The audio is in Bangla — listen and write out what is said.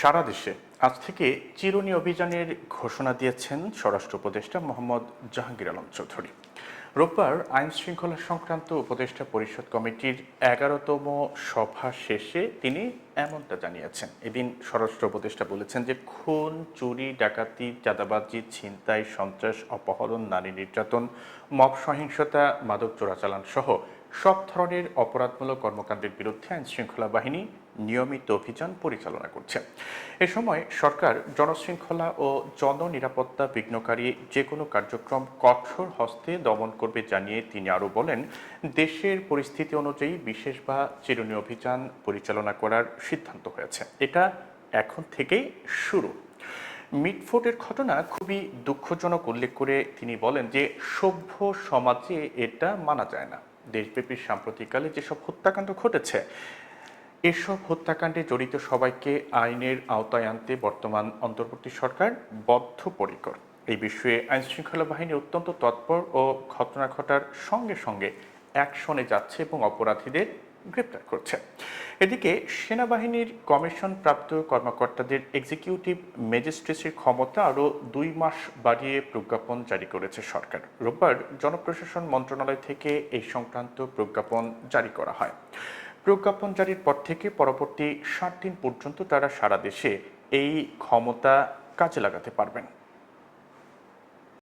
সারা দেশে আজ থেকে চিরুনি অভিযানের ঘোষণা দিয়েছেন স্বরাষ্ট্র উপদেষ্টা মোহাম্মদ জাহাঙ্গীর আলম চৌধুরী। রোববার আইন শৃঙ্খলা সংক্রান্ত উপদেষ্টা পরিষদ কমিটির এগারোতম সভা শেষে তিনি এমনটা জানিয়েছেন। এদিন স্বরাষ্ট্র উপদেষ্টা বলেছেন যে, খুন, চুরি, ডাকাতি, চাঁদাবাজি, ছিনতাই, সন্ত্রাস, অপহরণ, নারী নির্যাতন, মব সহিংসতা, মাদক চোরাচালান সহ সব ধরনের অপরাধমূলক কর্মকাণ্ডের বিরুদ্ধে আইন শৃঙ্খলা বাহিনী নিয়মিত অভিযান পরিচালনা করছে। এ সময় সরকার, জনশৃঙ্খলা ও জননিরাপত্তা বিঘ্নকারী যে কোনো কার্যক্রম কঠোর হস্তে দমন করবে জানিয়ে তিনি আরও বলেন, দেশের পরিস্থিতি অনুযায়ী বিশেষ বা চিরুনি অভিযান পরিচালনা করার সিদ্ধান্ত হয়েছে। এটা এখন থেকেই শুরু। মিটফোর্টের ঘটনা খুবই দুঃখজনক উল্লেখ করে তিনি বলেন যে, সভ্য সমাজে এটা মানা যায় না। দেশব্যাপী সাম্প্রতিককালে যেসব হত্যাকাণ্ড ঘটেছে এসব হত্যাকাণ্ডে জড়িত সবাইকে আইনের আওতায় আনতে বর্তমান অন্তর্বর্তী সরকার বদ্ধপরিকর। এই বিষয়ে আইন শৃঙ্খলা বাহিনী অত্যন্ত তৎপর ও ঘটনা ঘটার সঙ্গে সঙ্গে অ্যাকশনে যাচ্ছে এবং অপরাধীদের গ্রেপ্তার করছে। এদিকে সেনাবাহিনীর কমিশন প্রাপ্ত কর্মকর্তাদের এক্সিকিউটিভ ম্যাজিস্ট্রেসির ক্ষমতা আরও দুই মাস বাড়িয়ে প্রজ্ঞাপন জারি করেছে সরকার। রোববার জনপ্রশাসন মন্ত্রণালয় থেকে এই সংক্রান্ত প্রজ্ঞাপন জারি করা হয়। প্রজ্ঞাপন জারির পর থেকে পরবর্তী ষাট দিন পর্যন্ত তারা সারা দেশে এই ক্ষমতা কাজে লাগাতে পারবেন।